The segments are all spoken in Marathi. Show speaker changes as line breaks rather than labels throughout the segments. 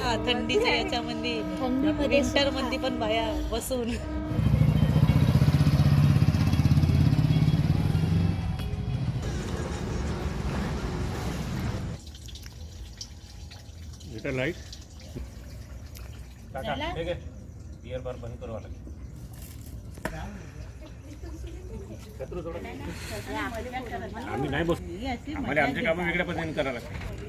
हा, थंडीच्या याच्यामध्ये.
थंडीमध्ये
विंटरमध्ये पण बाया बसून.
बेटा लाइट
काका ठीक आहे बिअर बार बंद करू लागेल
आम्ही नाही बसतो आम्हाला आमचे कामं वेगळ्या पद्धतीने करावं लागतात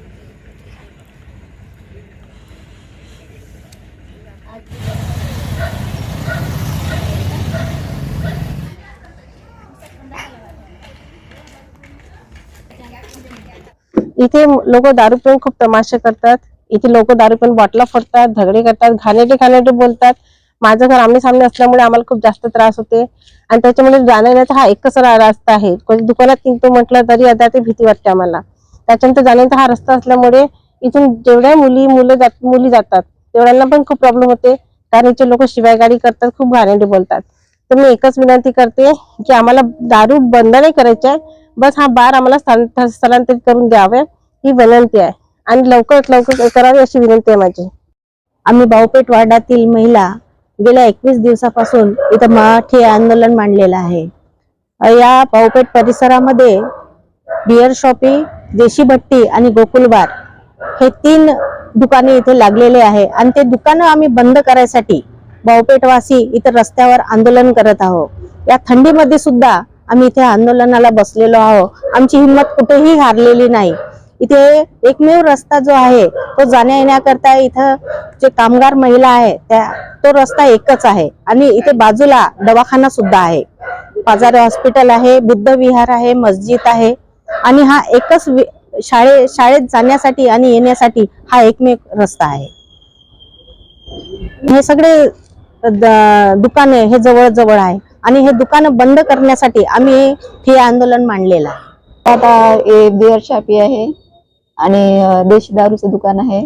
इथे लोक दारू पण खूप तमाशे करतात. इथे लोक दारू पण बॉटला फोडतात झगडे करतात घाणेटे घाणेटे बोलतात. माझं घर आमने सामने असल्यामुळे आम्हाला खूप जास्त त्रास होते. आणि त्याच्यामुळे जाण्याचा हा एकच रस्ता आहे. कोणी दुकानात निघतो म्हटलं तरी आता ते भीती वाटते आम्हाला. त्याच्यानंतर जाण्याचा हा रस्ता असल्यामुळे इथून जेवढ्या मुली मुलं जात मुली जातात तेवढ्यांना पण खूप प्रॉब्लेम होते. कारण लोक शिवाय गाडी करतात खूप घाणेटे बोलतात. तर मी एकच विनंती करते की आम्हाला दारू बंद नाही करायची आहे. बस हा बार आम्हाला स्थलांतरित करून द्यावे ही विनंती आहे. आणि लवकरात लवकर करावी अशी विनंती आहे माझी.
आम्ही भाऊपेठ वार्डातील महिला गेल्या एकवीस दिवसापासून इथं मराठी आंदोलन मांडलेलं आहे. या भाऊपेठ परिसरामध्ये बिअर शॉपी देशी भट्टी आणि गोकुल बार हे तीन दुकाने इथे लागलेले आहे. आणि ते दुकानं आम्ही बंद करायसाठी भाऊपेठवासी इथं रस्त्यावर आंदोलन करत आहोत. या थंडीमध्ये सुद्धा आम्ही इथे आंदोलनाला बसलेलो आहोत. आमची हिंमत कुठेही हारलेली नाही. इथे एकमेव रस्ता जो आहे तो जाण्या येण्याकरता इथं जे कामगार महिला आहे त्या तो रस्ता एकच आहे. आणि इथे बाजूला दवाखाना सुद्धा आहे. पाजारे हॉस्पिटल आहे बुद्ध विहार आहे मस्जिद आहे. आणि हा एकच शाळे शाळेत जाण्यासाठी आणि येण्यासाठी हा एकमेव रस्ता आहे. हे सगळे दुकाने हे जवळ जवळ आहे. आणि हे दुकानं बंद करण्यासाठी आम्ही हे आंदोलन मांडलेलं आहे.
आता हे बिअर शापी आहे आणि देशी दारूचं दुकान आहे.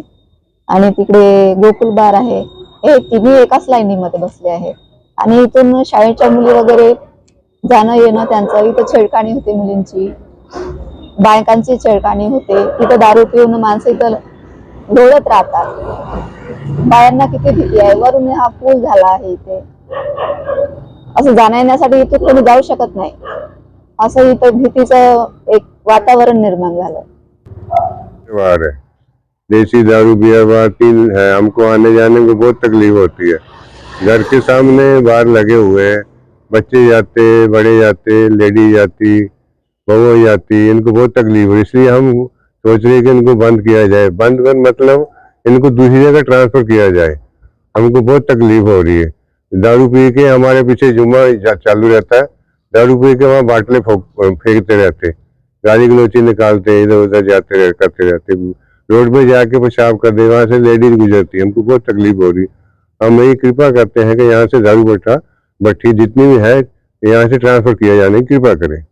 आणि तिकडे गोकुल बार आहे. हे तिन्ही एकाच लाईनीमध्ये बसले आहेत. आणि इथून शाळेच्या मुली वगैरे जाणं येणं त्यांचं इथं छेडखाणी होते मुलींची. बायकांची छेडखाणी होते. इथं दारू पिऊन माणसं इथं लोळत राहतात. बायांना किती भीती आहे. वरून हा पूल झाला आहे इथे. असं जाण्या येण्यासाठी इथं कोणी जाऊ शकत नाही. असं इथं भीतीचं एक वातावरण निर्माण झालं.
बार देसी दारू बिया बार है. हमको आने जाने में बहुत तकलीफ होती है. घर के सामने बाहर लगे हुए हैं. बच्चे जाते बड़े जाते लेडी जाती बहू जाती है इनको बहुत तकलीफ़ है इसलिए हम सोच रहे हैं कि इनको बंद किया जाए। बंद कर मतलब इनको दूसरी जगह ट्रांसफ़र किया जाए। हमको बहुत तकलीफ़ हो रही है। दारू पी के हमारे पीछे जुम्मा चालू रहता है। दारू पी के वहाँ बाटले फेंकते रहते। गाली गलोची निकालते इधर उधर जाते रह, करते रहते। रोड पे जाके पेशाब कर दे वहाँ से लेडीज़ गुजरती है। हमको बहुत तकलीफ़ हो रही है। हम यही कृपा करते हैं कि यहाँ से दारू भट्टा भट्टी जितनी भी है यहाँ से ट्रांसफ़र किया जाने की कृपा करें।